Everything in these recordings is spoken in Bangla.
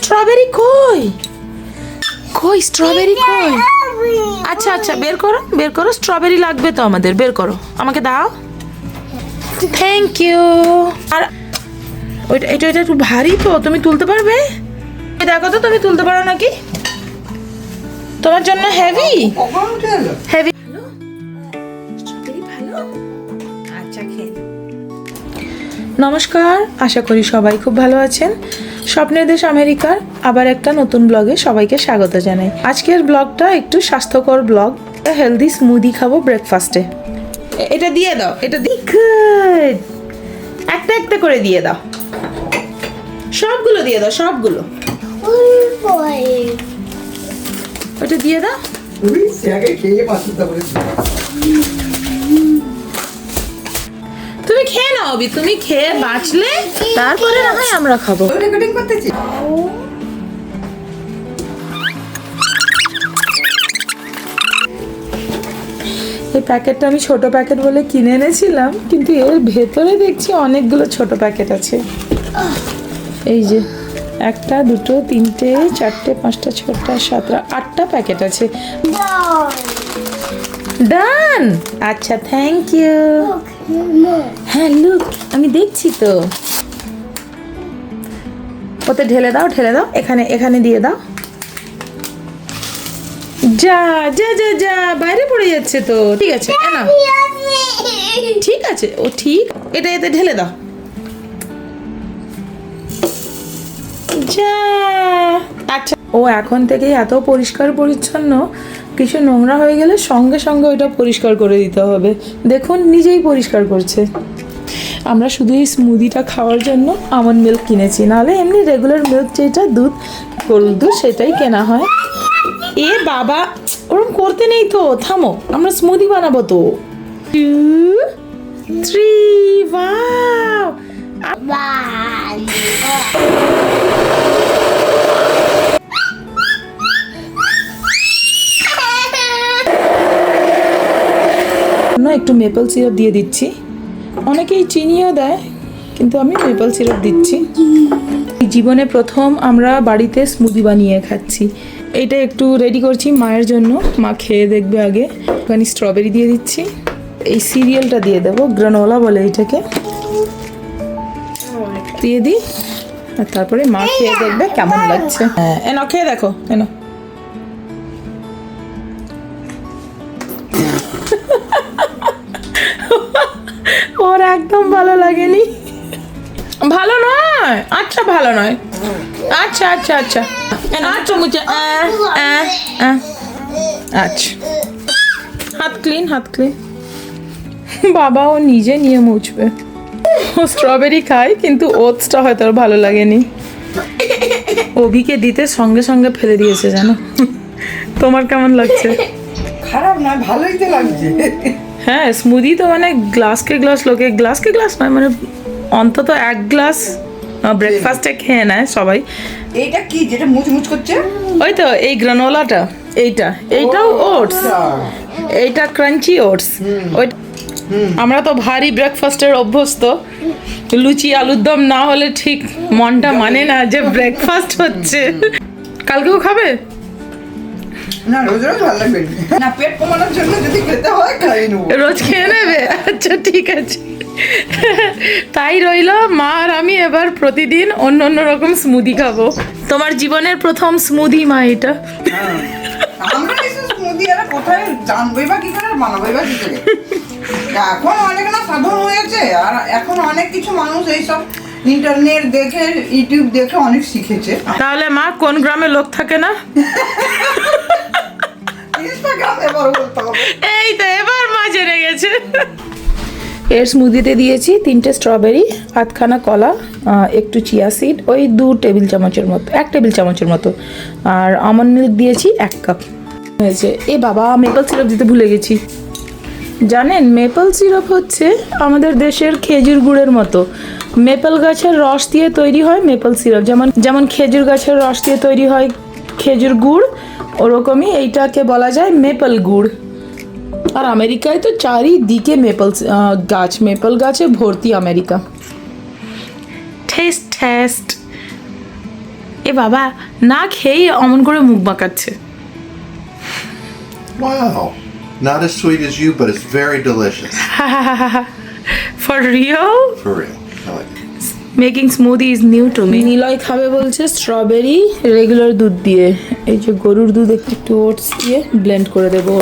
স্ট্রবেরি কই? কই স্ট্রবেরি কই? আচ্ছা আচ্ছা বের করো বের করো স্ট্রবেরি লাগবে তো আমাদের বের করো আমাকে দাও। থ্যাংক ইউ আর ওইটা এটা এটা একটু ভারী তো তুমি তুলতে পারবে? দেখো তো তুমি তুলতে পারো নাকি? তোমার জন্য হেভি হেভি আচ্ছা নমস্কার আশা করি সবাই খুব ভালো আছেন। স্বপ্নের দেশ আমেরিকার আবার একটা নতুন ব্লগে সবাইকে স্বাগত জানাই। আজকের ব্লগটা একটু স্বাস্থ্যকর ব্লগ। হেলদি স্মুদি খাব ব্রেকফাস্টে এটা দিয়ে দাও এটা একটা একটা করে দিয়ে দাও। সবগুলো দিয়ে দাও সবগুলো। ওটা দিয়ে দাও। খেয়ে নাও অবি তুমি খেয়ে বাঁচলে তারপরে না হয় আমরা খাব। রেকর্ডিং করতেছি। এই প্যাকেটটা আমি ছোট প্যাকেট বলে কিনে এনেছিলাম কিন্তু এর ভেতরে দেখছি অনেকগুলো ছোট প্যাকেট আছে। এই যে একটা দুটো তিনটে চারটে পাঁচটা ছটা সাতটা আটটা প্যাকেট আছে। ডান। আচ্ছা থ্যাংক ইউ হ্যাঁ লুক আমি দেখছি তো। ওতে ঢেলে দাও ঢেলে দাও। এখানে এখানে দিয়ে দাও। যা যা যা যা, বাইরে পড়ে যাচ্ছে তো। ঠিক আছে ঠিক আছে, ও ঠিক। এটা, এতে ঢেলে দাও। যা। আচ্ছা ও এখন থেকে এত পরিষ্কার পরিচ্ছন্ন। কিছু নোংরা হয়ে গেলে সঙ্গে সঙ্গে ওইটা পরিষ্কার করে দিতে হবে। দেখুন, নিজেই পরিষ্কার করছে। আমরা শুধু এই স্মুদিটা খাওয়ার জন্য আমন মিল্ক কিনেছি। নাহলে এমনি রেগুলার মিল্ক যেটা দুধ, গরুর দুধ, সেটাই কেনা হয়। এ বাবা ওরকম করতে নেই তো। থামো, আমরা স্মুদি বানাবো তো। টু থ্রি ওয়াও না একটু মেপল সিরাপ দিয়ে দিচ্ছি। অনেকেই চিনিও দেয়, কিন্তু আমি মেপল সিরাপ দিচ্ছি। জীবনে প্রথম আমরা বাড়িতে স্মুদি বানিয়ে খাচ্ছি। এটা একটু রেডি করছি মায়ের জন্য। মা খেয়ে দেখবে আগে। একটুখানি স্ট্রবেরি দিয়ে দিচ্ছি। এই সিরিয়ালটা দিয়ে দেবো গ্রানোলা বলে এটাকে। দিয়ে দিই। আর তারপরে মা খেয়ে দেখবে কেমন লাগছে। হ্যাঁ এনো খেয়ে দেখো এনো ওর একদম ভালো লাগেনি। ভালো নয়? আচ্ছা ভালো নয়। আচ্ছা আচ্ছা আচ্ছা। আচ্ছা মুচে। আচ্ছা। হাত ক্লিন হাত ক্লিন বাবা ও নিজে নিয়ে মুছবে। ও স্ট্রবেরি খায় কিন্তু ওটসটা হয়তো ওর ভালো লাগেনি। অভিকে দিতে সঙ্গে সঙ্গে ফেলে দিয়েছে জানো? তোমার কেমন লাগছে? খারাপ না ভালোই তো লাগছে। হ্যাঁ স্মুদি তো মানে গ্লাসকে গ্লাস লোকে গ্লাসকে গ্লাস নয় মানে অন্তত এক গ্লাস ব্রেকফাস্টে খেয়ে নেয় সবাই। এইটা কি যেটা মুচমুচ করছে? ওই তো এই গ্রানোলাটা এইটা। এইটাও ওটস এইটা ক্রাঞ্চি ওটস ওই আমরা তো ভারী ব্রেকফাস্টের অভ্যস্ত। লুচি আলুর দম না হলে ঠিক মনটা মানে না যে ব্রেকফাস্ট হচ্ছে। কালকেও খাবে? না রোজ রোজ ভালো লাগবে। না। না পেট কমানোর জন্য যদি খেতে হয় খাই নেব। রোজ খেয়ে নেবে? আচ্ছা ঠিক আছে। তাই রইল মা আর আমি এবার প্রতিদিন অন্য অন্য রকম স্মুদি খাব। তোমার জীবনের প্রথম স্মুদি মা এটা। হ্যাঁ। আমরা এসব স্মুদি আর কোথায় জানবোই বা কি করে বানাবোই বা কি করে? এখন অনেক না সাধন হয়েছে আর এখন অনেক কিছু মানুষ এইসব ইন্টারনেট দেখে ইউটিউব দেখে অনেক শিখেছে। তাহলে মা কোন গ্রামে লোক থাকে না? এই তো এবার মা জেনে গেছে। এর স্মুদিতে দিয়েছি তিনটে স্ট্রবেরি আধখানা কলা একটু চিয়া সিড ওই দু টেবিল চামচের মতো এক টেবিল চামচের মতো। আর আমন্ড মিল্ক দিয়েছি এক কাপ হয়েছে। এ বাবা মেপল সিরাপ দিতে ভুলে গেছি। জানেন মেপল সিরাপ হচ্ছে আমাদের দেশের খেজুর গুড়ের মতো। মেপল গাছের রস দিয়ে তৈরি হয় মেপল সিরাপ যেমন যেমন খেজুর গাছের রস দিয়ে তৈরি হয় খেজুর গুড় ওরকমই এইটাকে বলা যায় মেপল গুড় আর আমেরিকায় তো চারিদিকে মেপল গাছ মেপল গাছে ভর্তি আমেরিকা টেস্ট টেস্ট এ বাবা না খেয়েই অমন করে মুখ বাঁকাচ্ছে Wow. Not as sweet as you, but it's very delicious. For real For real. Making smoothie is new to me Niloy খাবে বলছে স্ট্রবেরি রেগুলার দুধ দিয়ে। এই যে গরুর দুধ একটু ওটস দিয়ে ব্লেন্ড করে দেবো।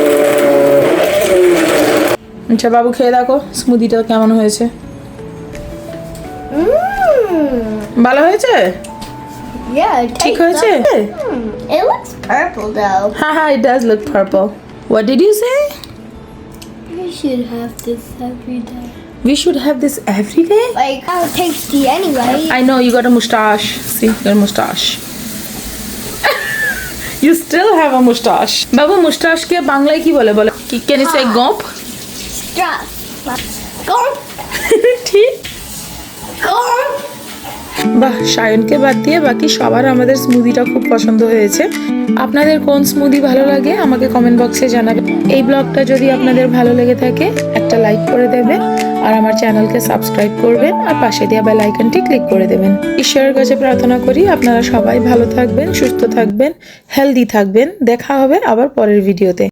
আচ্ছা বাবু খেয়ে দেখো স্মুদিটা কেমন হয়েছে। ভালো হয়েছে? ঠিক হয়েছে? good. It looks purple though. হ্যাঁ হ্যাঁ it does look purple what did you say We should have this every day. We should have this every day. Like how tasty anyway. I know you got a mustache. See, your mustache. you still have a mustache. Baba mustache ke bangla ki বলে বলে Can you say gomp? Gomp. Gomp. ঠিক. বাহ, সায়নকে বাদ দিয়ে বাকি সবার আমাদের স্মুদিটা খুব পছন্দ হয়েছে। আপনাদের কোন স্মুদি ভালো লাগে আমাকে কমেন্ট বক্সে জানাবেন। এই ব্লগটা যদি আপনাদের ভালো লেগে থাকে, একটা লাইক করে দেবেন আর আমার চ্যানেলকে সাবস্ক্রাইব করবেন আর পাশে দেওয়া বেল আইকনটি ক্লিক করে দেবেন। ঈশ্বরের কাছে প্রার্থনা করি আপনারা সবাই ভালো থাকবেন, সুস্থ থাকবেন হেলদি থাকবেন। দেখা হবে আবার পরের ভিডিওতে